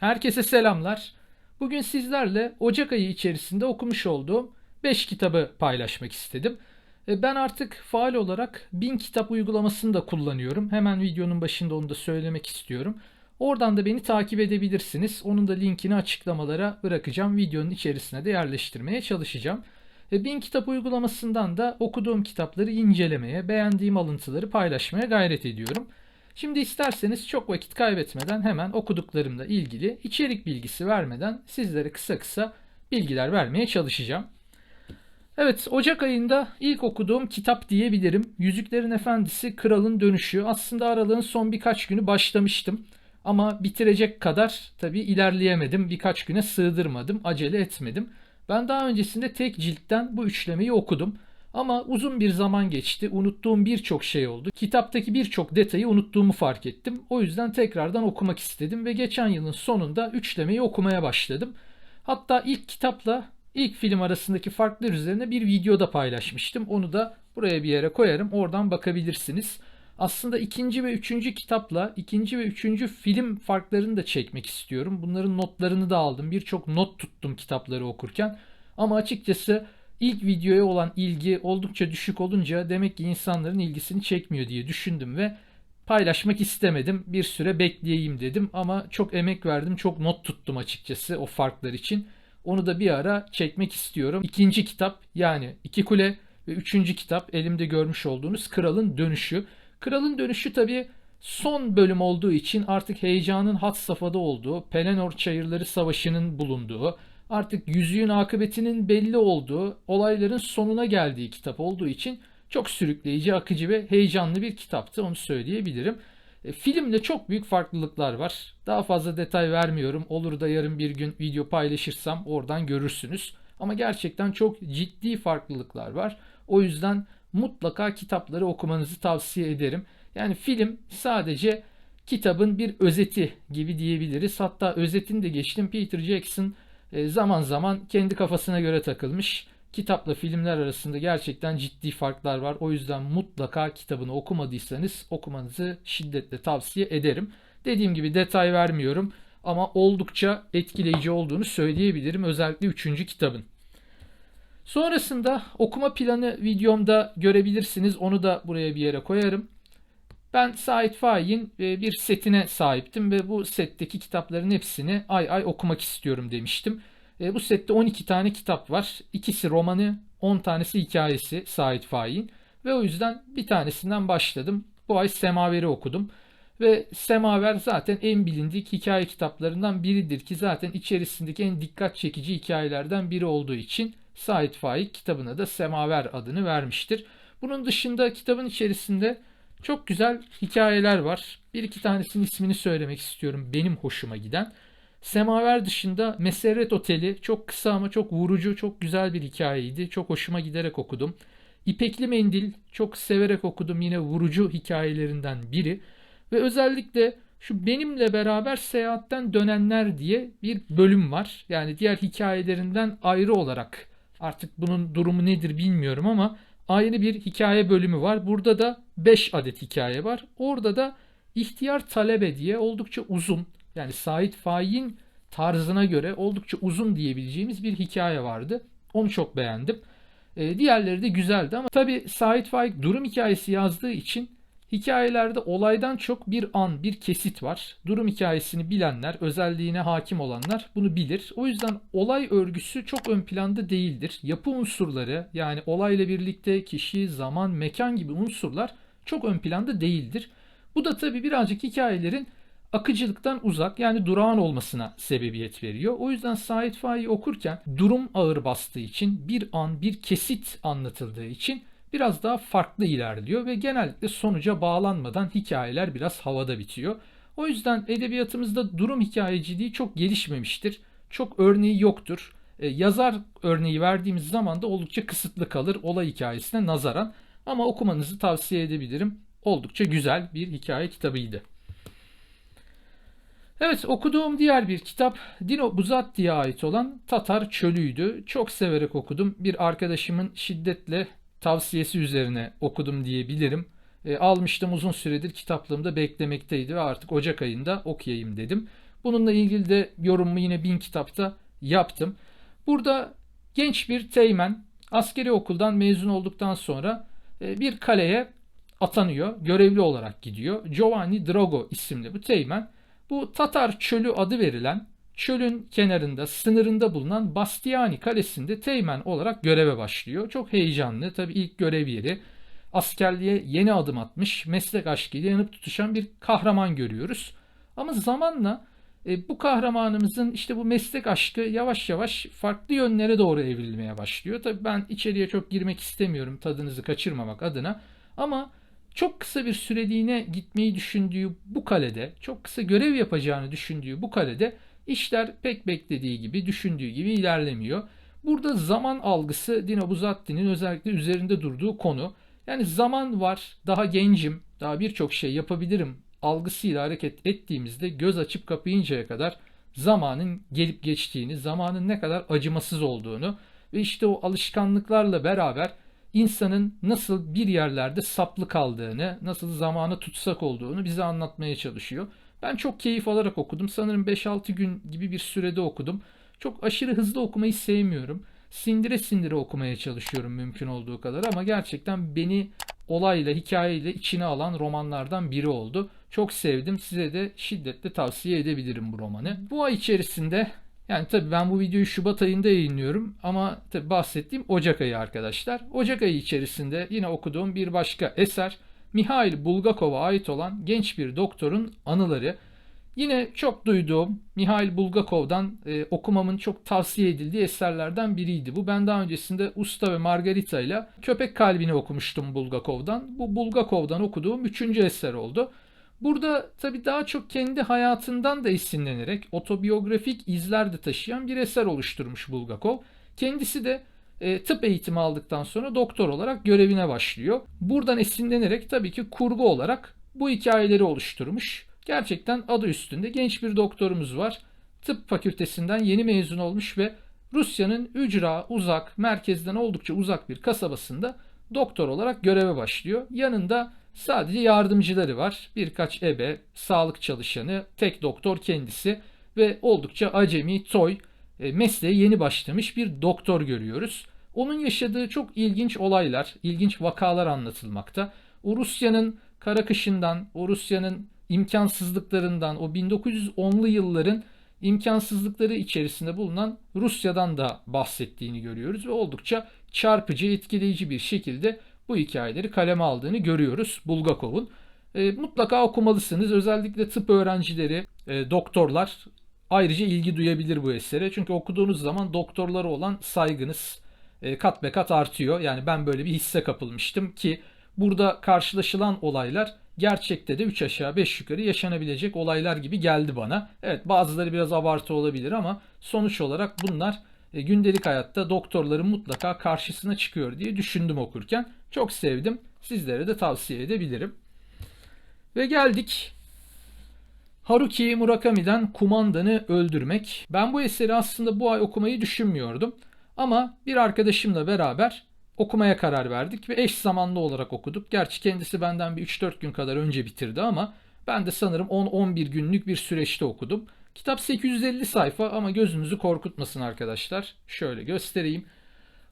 Herkese selamlar. Bugün sizlerle Ocak ayı içerisinde okumuş olduğum 5 kitabı paylaşmak istedim. E, Ben artık faal olarak 1000 kitap uygulamasını da kullanıyorum. Hemen videonun başında onu da söylemek istiyorum. Oradan da beni takip edebilirsiniz. Onun da linkini açıklamalara bırakacağım. Videonun içerisine de yerleştirmeye çalışacağım. E, 1000 kitap uygulamasından da okuduğum kitapları incelemeye, beğendiğim alıntıları paylaşmaya gayret ediyorum. Şimdi isterseniz çok vakit kaybetmeden hemen okuduklarımla ilgili içerik bilgisi vermeden sizlere kısa kısa bilgiler vermeye çalışacağım. Evet, Ocak ayında ilk okuduğum kitap diyebilirim. Yüzüklerin Efendisi Kralın Dönüşü. Aslında aralığın son birkaç günü başlamıştım. Ama bitirecek kadar tabii ilerleyemedim. Birkaç güne sığdırmadım, acele etmedim. Ben daha öncesinde tek ciltten bu üçlemeyi okudum. Ama uzun bir zaman geçti. Unuttuğum birçok şey oldu. Kitaptaki birçok detayı unuttuğumu fark ettim. O yüzden tekrardan okumak istedim ve geçen yılın sonunda üçlemeyi okumaya başladım. Hatta ilk kitapla ilk film arasındaki farklar üzerine bir videoda paylaşmıştım. Onu da buraya bir yere koyarım. Oradan bakabilirsiniz. Aslında ikinci ve üçüncü kitapla ikinci ve üçüncü film farklarını da çekmek istiyorum. Bunların notlarını da aldım. Birçok not tuttum kitapları okurken. Ama açıkçası ilk videoya olan ilgi oldukça düşük olunca demek ki insanların ilgisini çekmiyor diye düşündüm ve paylaşmak istemedim. Bir süre bekleyeyim dedim ama çok emek verdim, çok not tuttum açıkçası o farklar için. Onu da bir ara çekmek istiyorum. İkinci kitap yani İki Kule ve üçüncü kitap elimde görmüş olduğunuz Kralın Dönüşü. Kralın Dönüşü tabii son bölüm olduğu için artık heyecanın had safhada olduğu, Pelennor Çayırları Savaşı'nın bulunduğu, artık yüzüğün akıbetinin belli olduğu, olayların sonuna geldiği kitap olduğu için çok sürükleyici, akıcı ve heyecanlı bir kitaptı onu söyleyebilirim. E, filmle çok büyük farklılıklar var. Daha fazla detay vermiyorum. Olur da yarın bir gün video paylaşırsam oradan görürsünüz. Ama gerçekten çok ciddi farklılıklar var. O yüzden mutlaka kitapları okumanızı tavsiye ederim. Yani film sadece kitabın bir özeti gibi diyebiliriz. Hatta özetini de geçtim. Peter Jackson zaman zaman kendi kafasına göre takılmış. Kitapla filmler arasında gerçekten ciddi farklar var. O yüzden mutlaka kitabını okumadıysanız okumanızı şiddetle tavsiye ederim. Dediğim gibi detay vermiyorum ama oldukça etkileyici olduğunu söyleyebilirim. Özellikle 3. kitabın. Sonrasında okuma planı videomda görebilirsiniz. Onu da buraya bir yere koyarım. Ben Said Faik'in e, bir setine sahiptim ve bu setteki kitapların hepsini ay ay okumak istiyorum demiştim. E, bu sette 12 tane kitap var. İkisi romanı, 10 tanesi hikayesi Said Faik'in. Ve o yüzden bir tanesinden başladım. Bu ay Semaver'i okudum. Ve Semaver zaten en bilindik hikaye kitaplarından biridir ki zaten içerisindeki en dikkat çekici hikayelerden biri olduğu için Said Faik kitabına da Semaver adını vermiştir. Bunun dışında kitabın içerisinde çok güzel hikayeler var. Bir iki tanesinin ismini söylemek istiyorum benim hoşuma giden. Semaver dışında Meseret Oteli çok kısa ama çok vurucu, çok güzel bir hikayeydi. Çok hoşuma giderek okudum. İpekli Mendil çok severek okudum. Yine vurucu hikayelerinden biri. Ve özellikle şu benimle beraber seyahatten dönenler diye bir bölüm var. Yani diğer hikayelerinden ayrı olarak artık bunun durumu nedir bilmiyorum ama ayrı bir hikaye bölümü var. Burada da 5 adet hikaye var. Orada da İhtiyar Talebe diye oldukça uzun yani Said Faik'in tarzına göre oldukça uzun diyebileceğimiz bir hikaye vardı. Onu çok beğendim. E, diğerleri de güzeldi ama tabi Said Faik durum hikayesi yazdığı için hikayelerde olaydan çok bir an, bir kesit var. Durum hikayesini bilenler, özelliğine hakim olanlar bunu bilir. O yüzden olay örgüsü çok ön planda değildir. Yapı unsurları yani olayla birlikte kişi, zaman, mekan gibi unsurlar çok ön planda değildir. Bu da tabi birazcık hikayelerin akıcılıktan uzak yani durağan olmasına sebebiyet veriyor. O yüzden Said Faik'i okurken durum ağır bastığı için bir an bir kesit anlatıldığı için biraz daha farklı ilerliyor ve genellikle sonuca bağlanmadan hikayeler biraz havada bitiyor. O yüzden edebiyatımızda durum hikayeciliği çok gelişmemiştir. Çok örneği yoktur. E, yazar örneği verdiğimiz zaman da oldukça kısıtlı kalır olay hikayesine nazaran. Ama okumanızı tavsiye edebilirim. Oldukça güzel bir hikaye kitabıydı. Evet okuduğum diğer bir kitap Dino Buzzatti'ye ait olan Tatar Çölü'ydü. Çok severek okudum. Bir arkadaşımın şiddetle tavsiyesi üzerine okudum diyebilirim. E, almıştım uzun süredir kitaplığımda beklemekteydi ve artık Ocak ayında okuyayım dedim. Bununla ilgili de yorumumu yine bin kitapta yaptım. Burada genç bir teğmen askeri okuldan mezun olduktan sonra e, bir kaleye atanıyor. Görevli olarak gidiyor. Giovanni Drogo isimli bu teğmen. Bu Tatar çölü adı verilen çölün kenarında, sınırında bulunan Bastiani Kalesi'nde teğmen olarak göreve başlıyor. Çok heyecanlı. Tabii ilk görev yeri. Askerliğe yeni adım atmış, meslek aşkıyla yanıp tutuşan bir kahraman görüyoruz. Ama zamanla e, bu kahramanımızın işte bu meslek aşkı yavaş yavaş farklı yönlere doğru evrilmeye başlıyor. Tabii ben içeriye çok girmek istemiyorum tadınızı kaçırmamak adına. Ama çok kısa bir süreliğine gitmeyi düşündüğü bu kalede, çok kısa görev yapacağını düşündüğü bu kalede işler pek beklediği gibi, düşündüğü gibi ilerlemiyor. Burada zaman algısı Dino Buzzatti'nin özellikle üzerinde durduğu konu. Yani zaman var, daha gencim, daha birçok şey yapabilirim algısıyla hareket ettiğimizde göz açıp kapayıncaya kadar zamanın gelip geçtiğini, zamanın ne kadar acımasız olduğunu ve işte o alışkanlıklarla beraber insanın nasıl bir yerlerde saplı kaldığını, nasıl zamanı tutsak olduğunu bize anlatmaya çalışıyor. Ben çok keyif alarak okudum. Sanırım 5-6 gün gibi bir sürede okudum. Çok aşırı hızlı okumayı sevmiyorum. Sindire sindire okumaya çalışıyorum mümkün olduğu kadar ama gerçekten beni olayla, hikayeyle içine alan romanlardan biri oldu. Çok sevdim. Size de şiddetle tavsiye edebilirim bu romanı. Bu ay içerisinde yani tabii ben bu videoyu Şubat ayında yayınlıyorum ama tabii bahsettiğim Ocak ayı arkadaşlar. Ocak ayı içerisinde yine okuduğum bir başka eser Mihail Bulgakov'a ait olan genç bir doktorun anıları. Yine çok duyduğum Mihail Bulgakov'dan e, okumamın çok tavsiye edildiği eserlerden biriydi. Bu ben daha öncesinde Usta ve Margarita ile Köpek Kalbini okumuştum Bulgakov'dan. Bu Bulgakov'dan okuduğum üçüncü eser oldu. Burada tabii daha çok kendi hayatından da esinlenerek otobiyografik izler de taşıyan bir eser oluşturmuş Bulgakov. Kendisi de e, tıp eğitimi aldıktan sonra doktor olarak görevine başlıyor. Buradan esinlenerek tabii ki kurgu olarak bu hikayeleri oluşturmuş. Gerçekten adı üstünde genç bir doktorumuz var. Tıp fakültesinden yeni mezun olmuş ve Rusya'nın ücra uzak, merkezden oldukça uzak bir kasabasında doktor olarak göreve başlıyor. Yanında sadece yardımcıları var. Birkaç ebe, sağlık çalışanı, tek doktor kendisi ve oldukça acemi, toy, e, mesleğe yeni başlamış bir doktor görüyoruz. Onun yaşadığı çok ilginç olaylar, ilginç vakalar anlatılmakta. O Rusya'nın kara kışından, o Rusya'nın imkansızlıklarından, o 1910'lu yılların imkansızlıkları içerisinde bulunan Rusya'dan da bahsettiğini görüyoruz ve oldukça çarpıcı, etkileyici bir şekilde bu hikayeleri kaleme aldığını görüyoruz Bulgakov'un. E, mutlaka okumalısınız. Özellikle tıp öğrencileri, e, doktorlar ayrıca ilgi duyabilir bu esere. Çünkü okuduğunuz zaman doktorlara olan saygınız e, kat be kat artıyor. Yani ben böyle bir hisse kapılmıştım ki burada karşılaşılan olaylar gerçekte de 3 aşağı 5 yukarı yaşanabilecek olaylar gibi geldi bana. Evet bazıları biraz abartı olabilir ama sonuç olarak bunlar e, gündelik hayatta doktorların mutlaka karşısına çıkıyor diye düşündüm okurken. Çok sevdim. Sizlere de tavsiye edebilirim. Ve geldik Haruki Murakami'den Kumandanı Öldürmek. Ben bu eseri aslında bu ay okumayı düşünmüyordum. Ama bir arkadaşımla beraber okumaya karar verdik ve eş zamanlı olarak okuduk. Gerçi kendisi benden bir 3-4 gün kadar önce bitirdi ama ben de sanırım 10-11 günlük bir süreçte okudum. Kitap 850 sayfa ama gözünüzü korkutmasın arkadaşlar. Şöyle göstereyim.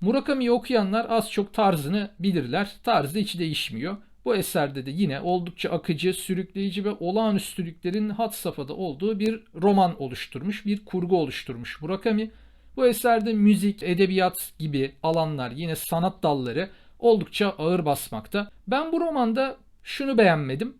Murakami'yi okuyanlar az çok tarzını bilirler. Tarzı hiç değişmiyor. Bu eserde de yine oldukça akıcı, sürükleyici ve olağanüstülüklerin hat safhada olduğu bir roman oluşturmuş, bir kurgu oluşturmuş Murakami. Bu eserde müzik, edebiyat gibi alanlar, yine sanat dalları oldukça ağır basmakta. Ben bu romanda şunu beğenmedim.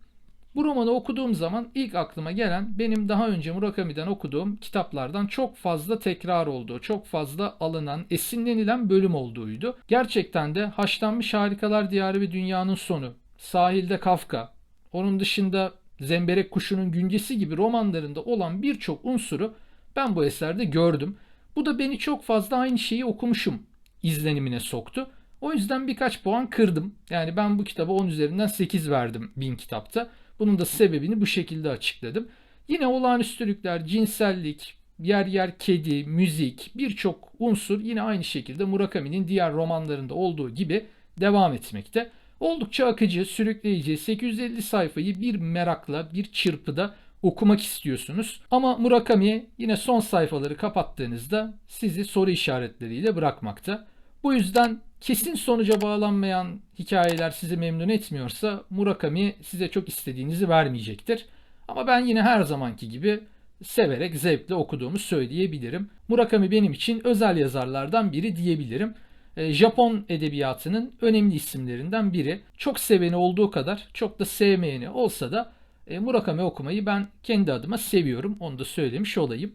Bu romanı okuduğum zaman ilk aklıma gelen benim daha önce Murakami'den okuduğum kitaplardan çok fazla tekrar olduğu, çok fazla alınan, esinlenilen bölüm olduğuydu. Gerçekten de Haşlanmış Harikalar Diyarı ve Dünyanın Sonu, Sahilde Kafka, onun dışında Zemberek Kuşu'nun Güncesi gibi romanlarında olan birçok unsuru ben bu eserde gördüm. Bu da beni çok fazla aynı şeyi okumuşum izlenimine soktu. O yüzden birkaç puan kırdım. Yani ben bu kitaba 10 üzerinden 8 verdim bin kitapta. Bunun da sebebini bu şekilde açıkladım. Yine olağanüstülükler, cinsellik, yer yer kedi, müzik, birçok unsur yine aynı şekilde Murakami'nin diğer romanlarında olduğu gibi devam etmekte. Oldukça akıcı, sürükleyici, 850 sayfayı bir merakla, bir çırpıda okumak istiyorsunuz. Ama Murakami yine son sayfaları kapattığınızda sizi soru işaretleriyle bırakmakta. Bu yüzden kesin sonuca bağlanmayan hikayeler sizi memnun etmiyorsa Murakami size çok istediğinizi vermeyecektir. Ama ben yine her zamanki gibi severek, zevkle okuduğumu söyleyebilirim. Murakami benim için özel yazarlardan biri diyebilirim. E, Japon edebiyatının önemli isimlerinden biri. Çok seveni olduğu kadar çok da sevmeyeni olsa da e, Murakami okumayı ben kendi adıma seviyorum. Onu da söylemiş olayım.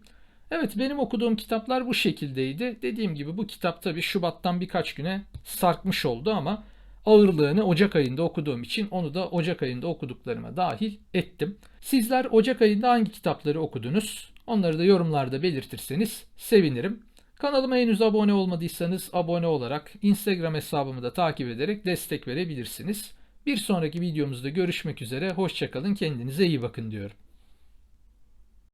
Evet benim okuduğum kitaplar bu şekildeydi. Dediğim gibi bu kitap tabii Şubat'tan birkaç güne sarkmış oldu ama ağırlığını Ocak ayında okuduğum için onu da Ocak ayında okuduklarıma dahil ettim. Sizler Ocak ayında hangi kitapları okudunuz? Onları da yorumlarda belirtirseniz sevinirim. Kanalıma henüz abone olmadıysanız abone olarak Instagram hesabımı da takip ederek destek verebilirsiniz. Bir sonraki videomuzda görüşmek üzere. Hoşçakalın. Kendinize iyi bakın diyorum.